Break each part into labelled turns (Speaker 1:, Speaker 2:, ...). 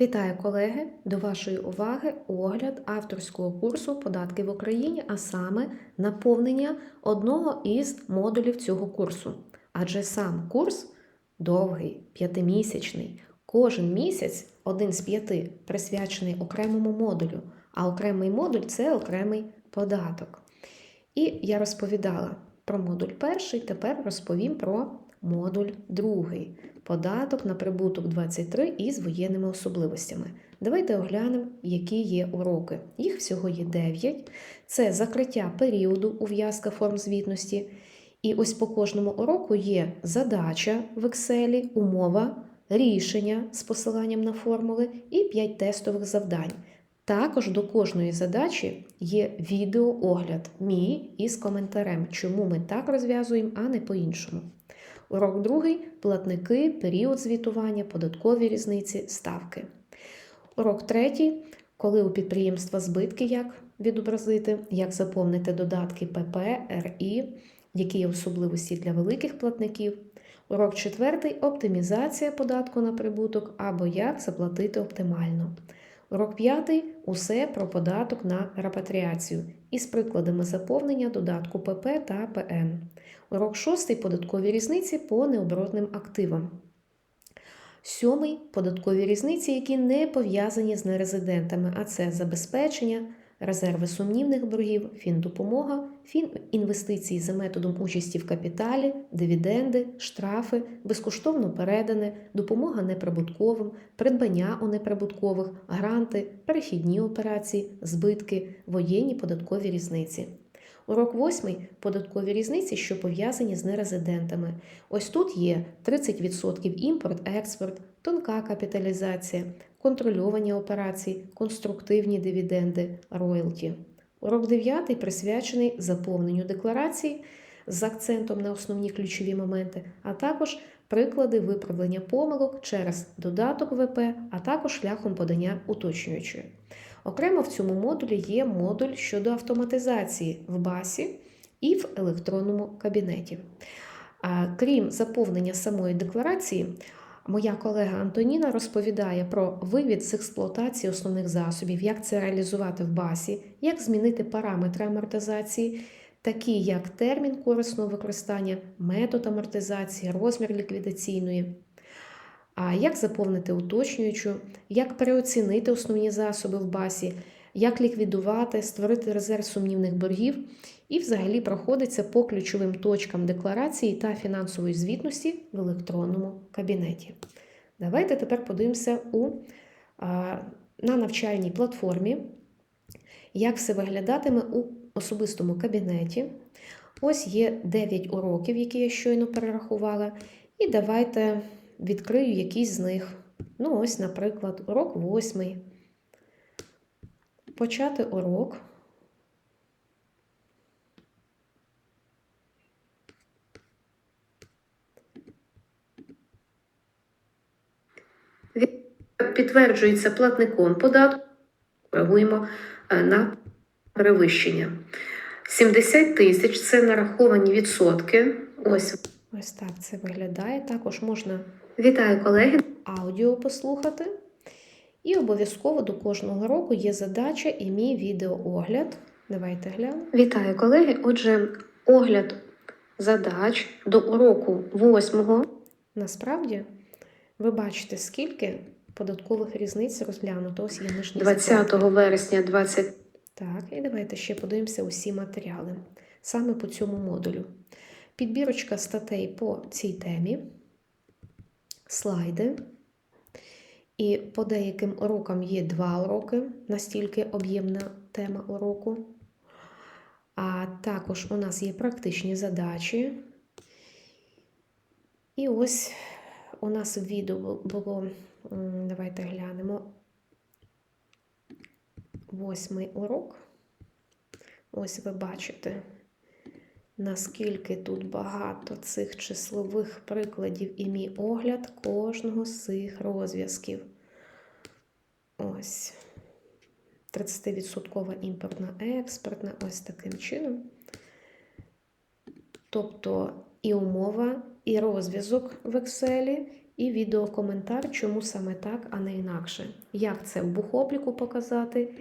Speaker 1: Вітаю, колеги! До вашої уваги огляд авторського курсу Податки в Україні, а саме наповнення одного із модулів цього курсу. Адже сам курс довгий, п'ятимісячний. Кожен місяць один з п'яти присвячений окремому модулю, а окремий модуль це окремий податок. І я розповідала про модуль перший, тепер розповім про модуль другий. Податок на прибуток 23 із воєнними особливостями. Давайте оглянемо, які є уроки. Їх всього є 9. Це закриття періоду ув'язка форм звітності. І ось по кожному уроку є задача в Excel, умова, рішення з посиланням на формули і 5 тестових завдань. Також до кожної задачі є відеоогляд мій із коментарем, чому ми так розв'язуємо, а не по-іншому. Урок другий платники, період звітування, податкові різниці, ставки. Урок третій коли у підприємства збитки, як відобразити, як заповнити додатки ПП, РІ, які є особливості для великих платників. Урок четвертий оптимізація податку на прибуток або як заплатити оптимально. Урок п'ятий усе про податок на репатріацію із прикладами заповнення додатку ПП та ПН. Урок шостий податкові різниці по необоротним активам. Сьомий податкові різниці, які не пов'язані з нерезидентами, а це забезпечення, резерви сумнівних боргів, фіндопомога, фінінвестиції за методом участі в капіталі, дивіденди, штрафи, безкоштовно передане, допомога неприбутковим, придбання у неприбуткових, гранти, перехідні операції, збитки, воєнні податкові різниці. Урок 8 податкові різниці, що пов'язані з нерезидентами. Ось тут є 30% імпорт-експорт, тонка капіталізація, контрольовані операції, конструктивні дивіденди, роялті. Урок 9 присвячений заповненню декларації з акцентом на основні ключові моменти, а також приклади виправлення помилок через додаток ВП, а також шляхом подання уточнюючої. Окремо в цьому модулі є модуль щодо автоматизації в басі і в електронному кабінеті. Крім заповнення самої декларації, моя колега Антоніна розповідає про вивід з експлуатації основних засобів, як це реалізувати в басі, як змінити параметри амортизації, такі як термін корисного використання, метод амортизації, розмір ліквідаційної. А як заповнити уточнюючу, як переоцінити основні засоби в басі, як ліквідувати, створити резерв сумнівних боргів, і взагалі проходиться по ключовим точкам декларації та фінансової звітності в електронному кабінеті. Давайте тепер подивимося у, а, на навчальній платформі, як все виглядатиме у особистому кабінеті. Ось є 9 уроків, які я щойно перерахувала. І давайте відкрию якийсь з них. Ну, ось, наприклад, урок восьмий. Почати урок. Підтверджується платником податку. Реагуємо е, на перевищення. 70 тисяч це нараховані відсотки. Ось ось так це виглядає. Також можна вітаю колеги, аудіо послухати. І обов'язково до кожного року є задача і мій відеоогляд. Давайте глянемо. Вітаю колеги. Отже, огляд задач до уроку 8. Насправді, ви бачите, скільки податкових різниць розглянуто. Ось є нижній 20 вересня 20. Так, і давайте ще подивимося усі матеріали саме по цьому модулю. Підбірочка статей по цій темі, слайди. І по деяким урокам є два уроки, настільки об'ємна тема уроку. А також у нас є практичні задачі. І ось у нас відео було, давайте глянемо, восьмий урок. Ось ви бачите, наскільки тут багато цих числових прикладів і мій огляд кожного з цих розв'язків. Ось. 30% імпортна експортна, ось таким чином. Тобто і умова, і розв'язок в Excel, і відеокоментар, чому саме так, а не інакше. Як це в бухобліку показати,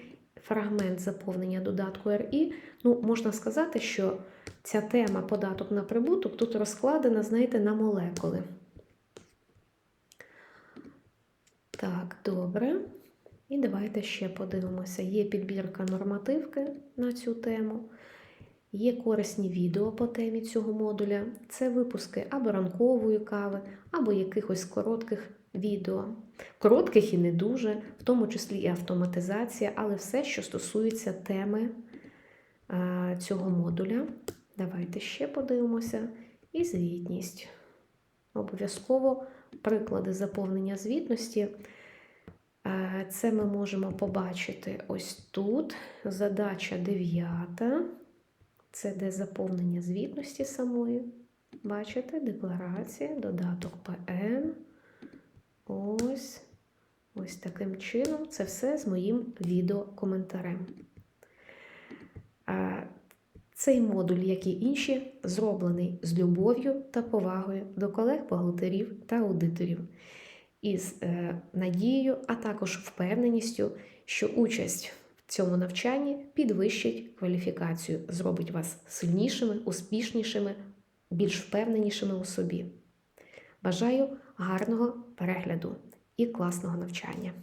Speaker 1: фрагмент заповнення додатку РІ. Ну, можна сказати, що ця тема податок на прибуток тут розкладена, знаєте, на молекули. Так, добре. І давайте ще подивимося. Є підбірка нормативки на цю тему. Є корисні відео по темі цього модуля. Це випуски або ранкової кави, або якихось коротких відео. Коротких і не дуже, в тому числі і автоматизація, але все, що стосується теми цього модуля. Давайте ще подивимося. І звітність. Обов'язково приклади заповнення звітності. Е, Це ми можемо побачити ось тут. Задача 9. Це де заповнення звітності самої. Бачите, декларація, додаток ПН. Ось. Ось таким чином. Це все з моїм відеокоментарем. Цей модуль, як і інші, зроблений з любов'ю та повагою до колег-бухгалтерів та аудиторів із е, надією, а також впевненістю, що участь в цьому навчанні підвищить кваліфікацію, зробить вас сильнішими, успішнішими, більш впевненішими у собі. Бажаю гарного перегляду і класного навчання!